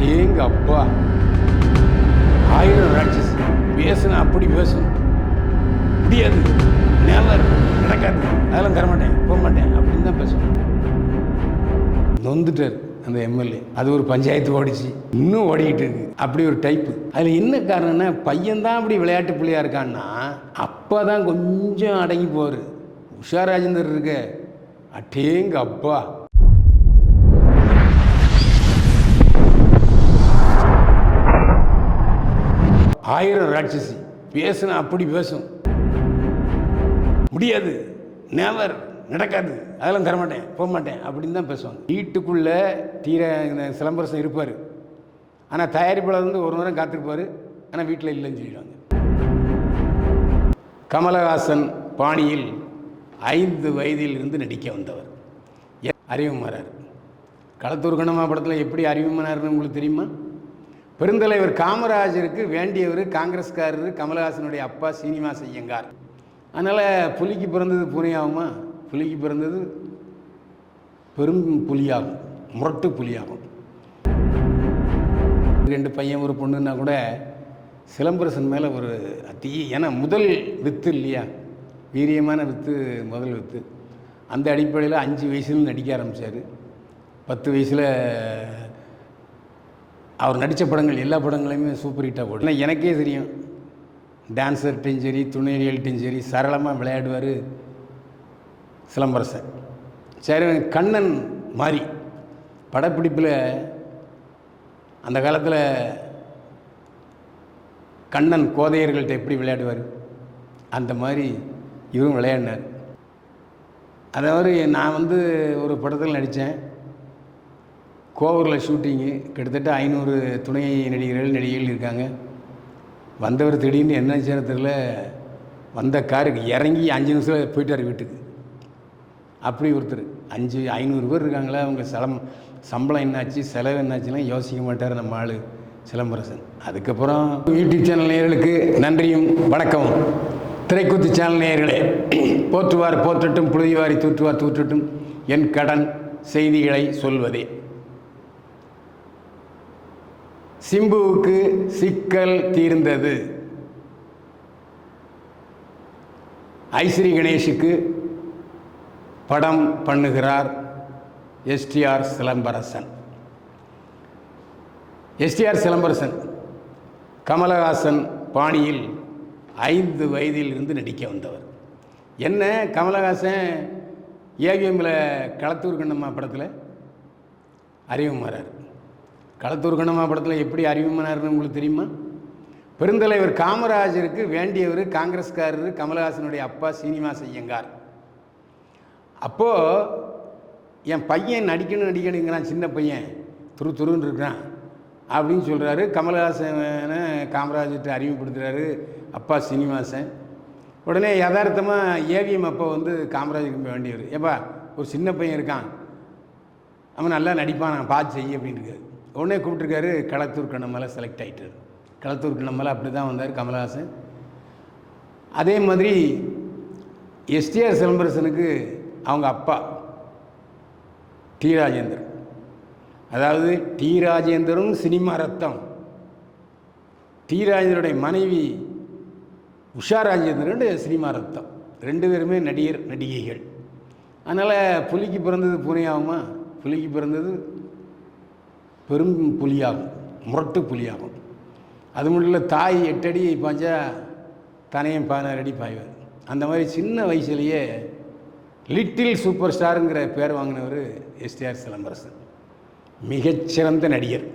அட்டேங்க அப்பா ஆயிரம் ராட்சஸ் பேசுனா அப்படி பேசும். முடியாது. நேவர் நடக்காது. அதெல்லாம் தரமாட்டேன் போக மாட்டேன். அப்படின்னு தான் பேசுவோம் நொந்துட்டார் அந்த எம்எல்ஏ அது ஒரு பஞ்சாயத்து ஓடிச்சு. இன்னும் ஓடிக்கிட்டு இருக்கு. அப்படி ஒரு டைப்பு அதில் என்ன காரணம்னா பையன் தான் அப்படி விளையாட்டு பிள்ளையா இருக்கான்னா அப்பா தான் கொஞ்சம் அடங்கி போவார். உஷா ராஜேந்தர் இருக்க. அட்டேங்க அப்பா ஆயிரம் ராட்சசி. பேசுனா அப்படி பேசும். முடியாது. நேவர் நடக்காது. அதெல்லாம் தரமாட்டேன். போக மாட்டேன் அப்படின்னு தான் பேசுவாங்க. வீட்டுக்குள்ளே தீர இந்த சிலம்பரசன் இருப்பார். ஆனால் தயாரிப்பாளர் வந்து ஒரு நேரம் காத்திருப்பார். ஆனால் வீட்டில் இல்லைன்னு சொல்லிடுவாங்க. கமலஹாசன் பாணியில் ஐந்து வயதில் இருந்து நடிக்க வந்தவர். எ- அறிவுமாறார். களத்தூர் கணமா படத்தில் எப்படி அறிவுமானார்னு உங்களுக்கு தெரியுமா? பெருந்தலைவர் காமராஜருக்கு வேண்டியவர் காங்கிரஸ்காரர் கமலஹாசனுடைய அப்பா சீனிவாச ஐயங்கார். அதனால் புலிக்கு பிறந்தது புனையாகுமா? புலிக்கு பிறந்தது பெரும் புலியாகும் முரட்டு புலியாகும். ரெண்டு பையன் ஒரு பொண்ணுன்னா கூட சிலம்பரசன் மேலே ஒரு அத்தி ஏன்னா முதல் வித்து இல்லையா? வீரியமான வித்து முதல் வித்து. அந்த அடிப்படையில் அஞ்சு வயசுலேருந்து நடிக்க ஆரம்பித்தார் பத்து வயசில் அவர் நடித்த படங்கள் எல்லா படங்களையுமே சூப்பர் ஹிட்டாக போடும் எனக்கே தெரியும். டான்ஸர்கிட்டையும் சரி துணைவியல்ட்டையும் சரி சரளமாக விளையாடுவார் சிலம்பரசன். சரி கண்ணன் மாதிரி படப்பிடிப்பில் அந்த காலத்தில் கண்ணன் கோதையர்கள்ட்ட எப்படி விளையாடுவார்? அந்த மாதிரி இவரும் விளையாடினார். அதாவது நான் வந்து ஒரு படத்தில் நடித்தேன் கோவூரில் ஷூட்டிங்கு கிட்டத்தட்ட ஐநூறு துணை நடிகர்கள் நடிகைகள் இருக்காங்க. வந்தவர் திடீர்னு என்ன நேரத்தில் வந்த காருக்கு இறங்கி அஞ்சு நிமிஷத்தில் போயிட்டார் வீட்டுக்கு. அப்படி ஒருத்தர். அஞ்சு ஐநூறு பேர் இருக்காங்களா அவங்க சலம் சம்பளம் என்னாச்சு செலவு என்னாச்சுலாம் யோசிக்க மாட்டார் நம்ம ஆள் சிலம்பரசன். அதுக்கப்புறம் யூடியூப் சேனல் நேயர்களுக்கு நன்றியும் வணக்கம் திரைக்குத்து சேனல் நேயர்களே போற்றுவார் போற்றட்டும் புழுதிவாரி தூற்றுவார் தூற்றட்டும். என் கடன் செய்திகளை சொல்வதே. சிம்புவுக்கு சிக்கல் தீர்ந்தது. ஐஸ்ரீ கணேஷுக்கு படம் பண்ணுகிறார் எஸ்டிஆர் சிலம்பரசன். எஸ்டிஆர் சிலம்பரசன் கமலஹாசன் பாணியில் ஐந்து வயதிலிருந்து நடிக்க வந்தவர். என்ன கமலஹாசன் ஏவிஎம்மில் களத்தூர் கண்ணம்மா படத்தில்? அறிவுமாறார் களத்தூர் கண்ணம்மா படத்தில் எப்படி அறிவுமனார்னு உங்களுக்கு தெரியுமா? பெருந்தலைவர் காமராஜருக்கு வேண்டியவர் காங்கிரஸ்காரர் கமலஹாசனுடைய அப்பா சீனிவாச ஐயங்கார். அப்போது என் பையன் நடிக்கணும் நடிக்கணுங்கிறான் சின்ன பையன். துரு துருன்னு இருக்கிறான். அப்படின்னு சொல்கிறாரு கமலஹாசனை காமராஜர்கிட்ட அறிமுகப்படுத்துகிறாரு அப்பா சீனிவாசன். உடனே யதார்த்தமாக ஏவிஎம் அப்பா வந்து காமராஜருக்கு வேண்டியவர். ஏப்பா ஒரு சின்ன பையன் இருக்கான். அவன் நல்லா நடிப்பான் நான் பார்த்து செய்ய அப்படின்னு இருக்காரு உடனே கூப்பிட்டுருக்காரு களத்தூர் கண்ணமலை செலக்ட் ஆகிட்டார் களத்தூர் கண்ணமலை அப்படி தான் வந்தார் கமலஹாசன். அதே மாதிரி எஸ்டிஆர் சிலம்பரசனுக்கு அவங்க அப்பா டி ராஜேந்தர். அதாவது டி ராஜேந்தரும் சினிமா ரத்தம். டி ராஜேந்தருடைய மனைவி உஷா ராஜேந்திரன் சினிமா ரத்தம். ரெண்டு பேருமே நடிகர் நடிகைகள். அதனால் புலிக்கு பிறந்தது புனையாகுமா? புலிக்கு பிறந்தது பெரும் புலியாகும் முரட்டு புலியாகும். அது மட்டும் இல்லை தாய் எட்டடி பாய்ச்சா தனையும் பதினாறு அடி பாய்வார். அந்த மாதிரி சின்ன வயசுலேயே லிட்டில் சூப்பர் ஸ்டாருங்கிற பேர் வாங்கினவர் எஸ்டிஆர் சிலம்பரசன் மிகச்சிறந்த நடிகர்.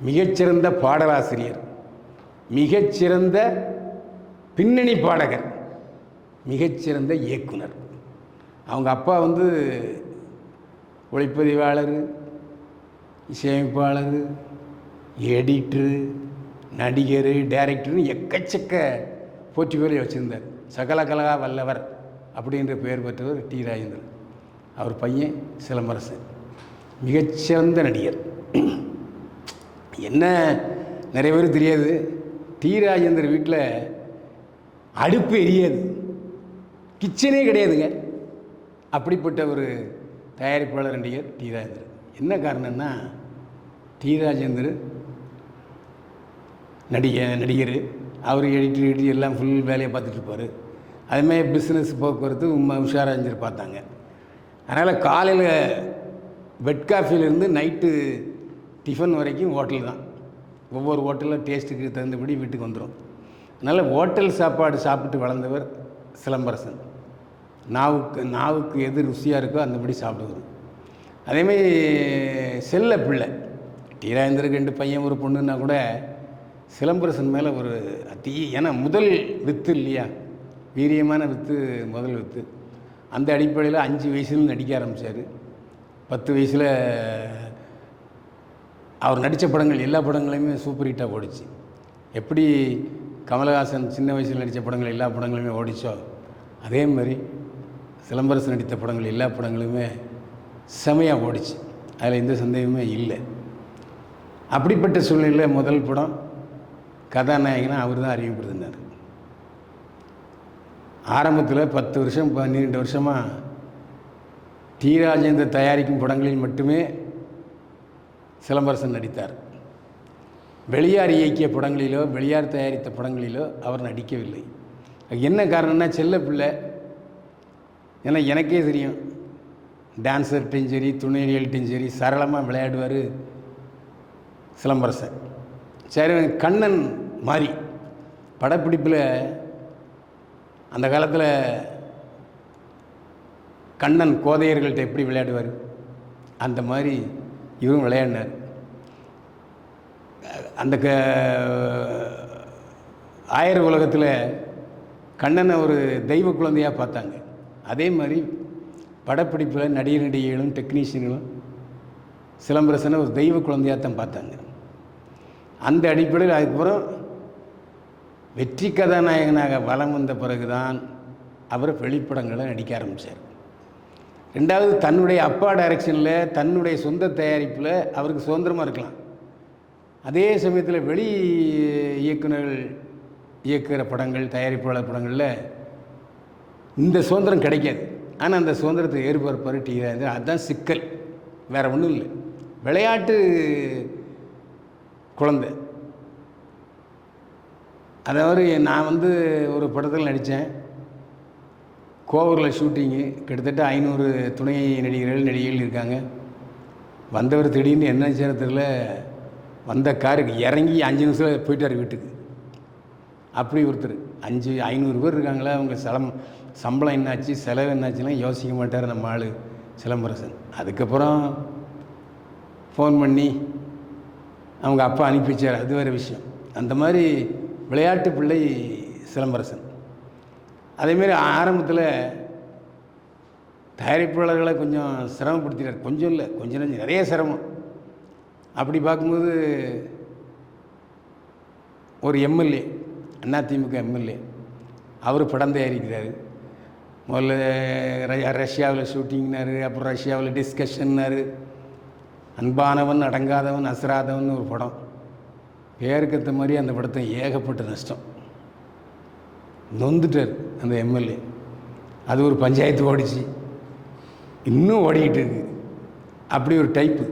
மிகச்சிறந்த பாடலாசிரியர். மிகச்சிறந்த பின்னணி பாடகர். மிகச்சிறந்த இயக்குனர். அவங்க அப்பா வந்து ஒளிப்பதிவாளர் இசையமைப்பாளர் எடிட்ரு நடிகர் டைரக்டர்னு எக்கச்சக்க போட்டி பேரை வச்சுருந்தார். சகலகலா வல்லவர் அப்படின்ற பெயர் பெற்றவர் டி. ராஜேந்திரன். அவர் பையன் சிலம்பரசன். மிகச்சிறந்த நடிகர். என்ன நிறைய பேர் தெரியாது. டி. ராஜேந்தர் வீட்டில் அடுப்பு எரியாது. கிச்சனே கிடையாதுங்க. அப்படிப்பட்ட ஒரு தயாரிப்பாளர் நடிகர் டி. ராஜேந்திரன். என்ன காரணம்னா டி ராஜேந்தர் நடிக நடிகர். அவர் எடிட்டர் எடிட்டர் எல்லாம் ஃபுல் வேலையை பார்த்துட்டு இருப்பார். அதுமாதிரி பிஸ்னஸ் போக்குவரத்து உமா உஷாராஜர் பார்த்தாங்க. அதனால் காலையில் பெட் காஃபிலேருந்து நைட்டு டிஃபன் வரைக்கும் ஹோட்டல் தான். ஒவ்வொரு ஹோட்டலில் டேஸ்ட்டுக்கு தகுந்தபடி வீட்டுக்கு வந்துடும் அதனால் ஹோட்டல் சாப்பாடு சாப்பிட்டு வளர்ந்தவர் சிலம்பரசன். நாவுக்கு நாவுக்கு எது ருசியாக இருக்கோ அந்தபடி சாப்பிடுவார். அதேமாதிரி செல்ல பிள்ளை. டீராயந்தருக்கு ரெண்டு பையன் ஒரு பொண்ணுன்னா கூட சிலம்பரசன் மேலே ஒரு அத்தி ஏன்னா முதல் வித்து இல்லையா? வீரியமான வித்து முதல் வித்து. அந்த அடிப்படையில் அஞ்சு வயசுல நடிக்க ஆரம்பித்தார் பத்து வயசில் அவர் நடித்த படங்கள் எல்லா படங்களையுமே சூப்பர் ஹிட்டாக ஓடிச்சு. எப்படி கமலஹாசன் சின்ன வயசில் நடித்த படங்கள் எல்லா படங்களுமே ஓடிச்சோ அதே மாதிரி சிலம்பரசன் நடித்த படங்கள் எல்லா படங்களுமே செமையாக ஓடிச்சு. அதில் எந்த சந்தேகமே இல்லை. அப்படிப்பட்ட சூழ்நிலையில் முதல் படம் கதாநாயகனாக அவர் தான் அறிமுகப்படுத்தினார். ஆரம்பத்தில் பத்து வருஷம் பன்னிரெண்டு வருஷமாக டி ராஜேந்தர் தயாரிக்கும் படங்களில் மட்டுமே சிலம்பரசன் நடித்தார். வெளியார் இயக்கிய படங்களிலோ வெளியார் தயாரித்த படங்களிலோ அவர் நடிக்கவில்லை. என்ன காரணம்னா செல்ல பிள்ளை. ஏன்னா எனக்கே தெரியும் டான்ஸர்கிட்டையும் சரி துணைவியல்கிட்டையும் சரி சரளமாக விளையாடுவார் சிலம்பரசன் சரி கண்ணன் மாதிரி படப்பிடிப்பில் அந்த காலத்தில் கண்ணன் கோதையர்கள்ட்ட எப்படி விளையாடுவார்? அந்த மாதிரி இவரும் விளையாடினார். அந்த க ஆயர் உலகத்தில் கண்ணனை ஒரு தெய்வ குழந்தையாக பார்த்தாங்க. அதே மாதிரி படப்பிடிப்பில் நடிகர் நடிகைகளும் டெக்னீஷியன்களும் சிலம்பரசனை ஒரு தெய்வ குழந்தையாக தான் பார்த்தாங்க. அந்த அடிப்படையில் அதுக்கப்புறம் வெற்றி கதாநாயகனாக வலம் வந்த பிறகுதான் அவர் வெளிப்படங்களை நடிக்க ஆரம்பித்தார் ரெண்டாவது தன்னுடைய அப்பா டைரக்ஷனில் தன்னுடைய சொந்த தயாரிப்பில் அவருக்கு சுதந்திரமாக இருக்கலாம். அதே சமயத்தில் வெளி இயக்குநர்கள் இயக்குகிற படங்கள் தயாரிப்பாளர் படங்களில் இந்த சுதந்திரம் கிடைக்காது. ஆனால் அந்த சுதந்திரத்தை ஏற்படுப்பார் டி ராஜா அதுதான் சிக்கல். வேறு ஒன்றும் இல்லை. விளையாட்டு குழந்தை. அதாவது நான் வந்து ஒரு படத்தில் நடித்தேன் கோவூரில் ஷூட்டிங்கு. கிட்டத்தட்ட ஐநூறு துணை நடிகர்கள் நடிகைகள் இருக்காங்க. வந்தவர் திடீர்னு என்ன சேரத்தில் வந்த காருக்கு இறங்கி அஞ்சு நிமிஷத்தில் போயிட்டார் வீட்டுக்கு. அப்படி ஒருத்தர். அஞ்சு ஐநூறு பேர் இருக்காங்களா அவங்க சலம் சம்பளம் என்னாச்சு செலவு என்னாச்சுலாம் யோசிக்க மாட்டார் நம்ம ஆள் சிலம்பரசன். அதுக்கப்புறம் ஃபோன் பண்ணி அவங்க அப்பா அனுப்பி வச்சார் அது வேறு விஷயம். அந்த மாதிரி விளையாட்டு பிள்ளை சிலம்பரசன். அதேமாரி ஆரம்பத்தில் தயாரிப்பாளர்களை கொஞ்சம் சிரமப்படுத்தினார் கொஞ்சம் இல்லை கொஞ்சம் நெஞ்சம் நிறைய சிரமம். அப்படி பார்க்கும்போது ஒரு எம்எல்ஏ அதிமுக எம்எல்ஏ அவர் படம் தயாரிக்கிறார். முதல்ல ரஷ்யாவில் ஷூட்டிங்னாரு அப்புறம் ரஷ்யாவில் டிஸ்கஷன்னாரு அன்பானவன் அடங்காதவன் அசராதவன் ஒரு படம். பேருக்கு மாதிரி அந்த படத்தை ஏகப்பட்ட நஷ்டம். நொந்துட்டார் அந்த எம்எல்ஏ அது ஒரு பஞ்சாயத்து ஓடிச்சு. இன்னும் ஓடிக்கிட்டு இருக்கு. அப்படி ஒரு டைப்பு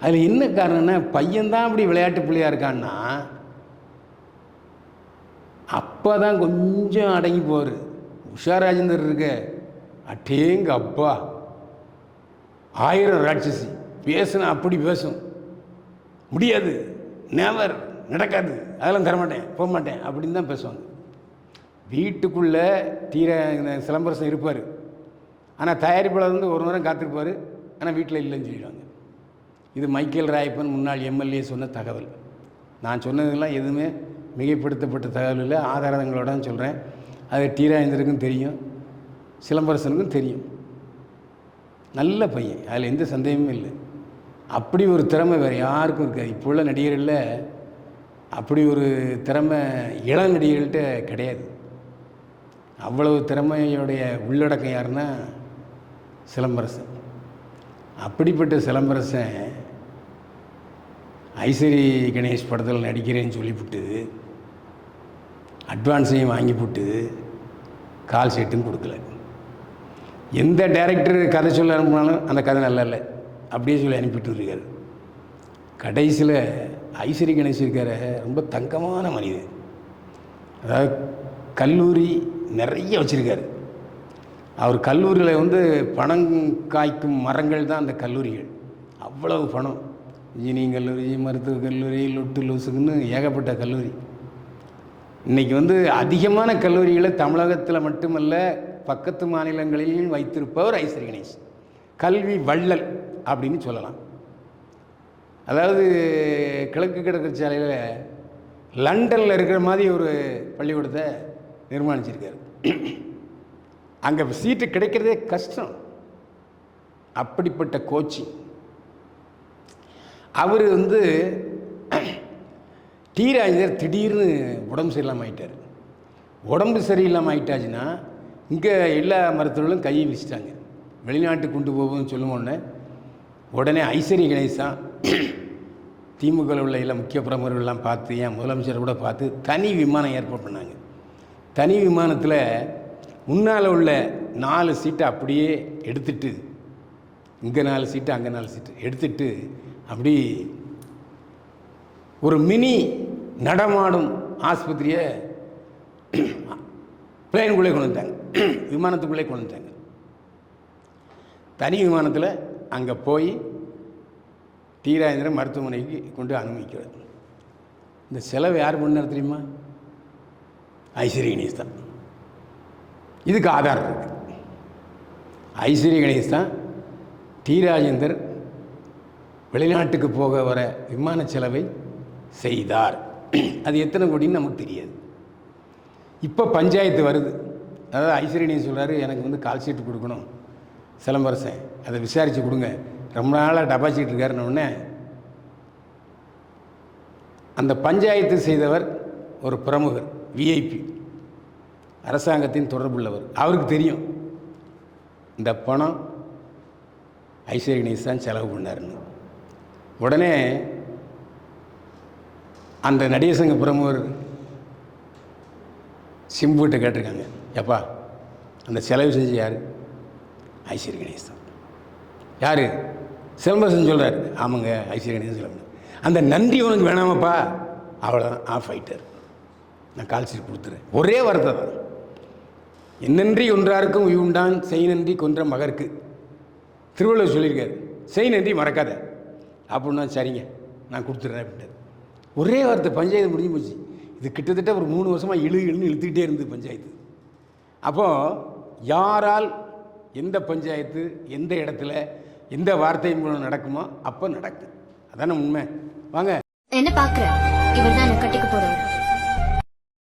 அதில் என்ன காரணம்னா பையன்தான் அப்படி விளையாட்டு பிள்ளையா இருக்கான்னா அப்போ தான் கொஞ்சம் அடங்கி போவார். உஷா ராஜேந்தர் இருக்க. அட்டேங்க அப்பா ஆயிரம் ராட்சசி. பேசுனா அப்படி பேசும். முடியாது. நேவர் நடக்காது. அதெல்லாம் தரமாட்டேன். போக மாட்டேன் அப்படின்னு தான் பேசுவாங்க. வீட்டுக்குள்ளே தீர சிலம்பரசன் இருப்பார். ஆனால் தயாரிப்பாளர் வந்து ஒரு நேரம் காத்திருப்பார். ஆனால் வீட்டில் இல்லைன்னு சொல்லிடுவாங்க. இது மைக்கேல் ராயப்பன் முன்னாள் எம்எல்ஏ சொன்ன தகவல். நான் சொன்னதெல்லாம் எதுவுமே மிகைப்படுத்தப்பட்ட தகவல் இல்லை. ஆதாரங்களோட சொல்கிறேன் அது டி தெரியும் சிலம்பரசனுக்கும் தெரியும். நல்ல பையன் அதில் எந்த சந்தேகமும் இல்லை. அப்படி ஒரு திறமை வேறு யாருக்கும் இருக்காது. இப்போ உள்ள நடிகர்களில் அப்படி ஒரு திறமை இளம் நடிகர்கள்ட்ட கிடையாது. அவ்வளவு திறமையுடைய உள்ளடக்கம் யாருன்னா சிலம்பரசன். அப்படிப்பட்ட சிலம்பரசன் ஐஸ்வரி கணேஷ் படத்தில் நடிக்கிறேன்னு சொல்லிவிட்டு அட்வான்ஸையும் வாங்கி போட்டு கால் ஷீட்டும் கொடுக்கல. எந்த டைரக்டர் கதை சொல்ல அனுப்பினாலும் அந்த கதை நல்லா இல்லை. அப்படியே சொல்லி அனுப்பிட்டு இருக்காரு கடைசியில் ஐஸ்வரி கணேஷ் இருக்கார. ரொம்ப தங்கமான மனிதன் அதாவது கல்லூரி நிறைய வச்சுருக்காரு. அவர் கல்லூரியில் வந்து பணம் காய்க்கும் மரங்கள் தான் அந்த கல்லூரிகள். அவ்வளவு பணம். இன்ஜினியரிங் கல்லூரி மருத்துவக் கல்லூரி லொட்டு லூசுக்குன்னு ஏகப்பட்ட கல்லூரி. இன்றைக்கி வந்து அதிகமான கல்லூரிகளை தமிழகத்தில் மட்டுமல்ல பக்கத்து மாநிலங்களிலும் வைத்திருப்பவர் ஐஸ்வரி கணேஷ். கல்வி வள்ளல் அப்படின்னு சொல்லலாம். அதாவது கிழக்கு கிழக்கு சாலையில் லண்டனில் இருக்கிற மாதிரி ஒரு பள்ளிக்கூடத்தை நிர்மாணிச்சிருக்காரு. அங்கே சீட்டு கிடைக்கிறதே கஷ்டம். அப்படிப்பட்ட கோச்சிங் அவர் வந்து டி ராஜேந்தர் திடீர்னு உடம்பு சரியில்லாமல் ஆயிட்டார். உடம்பு சரியில்லாமல் ஆயிட்டாச்சுன்னா இங்கே எல்லா மருத்துவர்களும் கையை வீசிட்டாங்க. வெளிநாட்டுக்கு கொண்டு போகும்னு சொல்லுவோன்னே உடனே உடனே ஐஸ்வரி திமுக திமுகவில் உள்ள எல்லா முக்கிய பிரமுகர்கள்லாம் பார்த்து ஏன் முதலமைச்சர் கூட பார்த்து தனி விமானம் ஏற்பாடு பண்ணாங்க. தனி விமானத்தில் முன்னால் உள்ள நாலு சீட்டை அப்படியே எடுத்துட்டு இங்கே நாலு சீட்டு அங்கே நாலு சீட்டு எடுத்துட்டு அப்படி ஒரு மினி நடமாடும் ஆஸ்பத்திரியை பிளேனுக்குள்ளே கொண்டு வந்தாங்க விமானத்துக்குள்ளே கொண்டு வந்தாங்க தனி விமானத்தில் அங்கே போய் தீராயந்திரன் மருத்துவமனைக்கு கொண்டு அனுமதிக்கிறது. இந்த செலவு யார் பண்ணார் தெரியுமா? ஐஸ்வர்ய கணேஷ் தான். இதுக்கு ஆதாரம் இருக்குது ஐஸ்வர்ய கணேஷ் தான் டி ராஜேந்தர் வெளிநாட்டுக்கு போக வர விமான செலவை செய்தார். அது எத்தனை கோடின்னு நமக்கு தெரியாது. இப்போ பஞ்சாயத்து வருது. அதாவது ஐஸ்வர்யனி சொல்கிறாரு எனக்கு வந்து கால் ஷீட் கொடுக்கணும். சிலம்பரசன் அதை விசாரித்து கொடுங்க. ரொம்ப நாளாக டெபாசிட் இருக்காருன்ன அந்த பஞ்சாயத்து செய்தவர் ஒரு பிரமுகர் விஐபி அரசாங்கத்தின் தொடர்புள்ளவர். அவருக்கு தெரியும். இந்த பணம் ஐஸ்வர்ய கணேஷ் தான் செலவு பண்ணாருன்னு. உடனே அந்த நடிகர் சங்க பிரமுகர் சிம்புகிட்ட கேட்டிருக்காங்க எப்பா அந்த செலவு செஞ்சு யார்? ஐஸ்வர்ய கணேஷ் தான். யார்? சிலம்பரசன் சொல்கிறார் ஆமாங்க ஐஸ்வர்ய கணேசன் சிலம்பரம் அந்த நன்றி உனக்கு வேணாமப்பா. அவ்வளோதான் ஆஃப் ஆயிட்டார். நான் கால் சீட் கொடுத்துறேன். ஒரே வார்த்தை தான். என்னன்றி ஒன்றாருக்கும் உண்டான் செய் நன்றி கொன்ற மகருக்கு. திருவள்ளுவர் சொல்லியிருக்காரு. செய் நன்றி மறக்காத. அப்படின்னா சரிங்க நான் கொடுத்துட்றேன் அப்படின்ட்டு ஒரே வார்த்தை பஞ்சாயத்து முடிஞ்சு போச்சு. இது கிட்டத்தட்ட ஒரு மூணு வருஷமாக இழு இழுன்னு இழுத்துக்கிட்டே இருந்தது பஞ்சாயத்து. அப்போது யாரால் எந்த பஞ்சாயத்து எந்த இடத்துல எந்த வார்த்தை மூலம் நடக்குமோ அப்போ நடக்கும் அதானே உண்மை. வாங்க. என்ன பார்க்குற இவர் தான் கட்டிக்க போறவர்.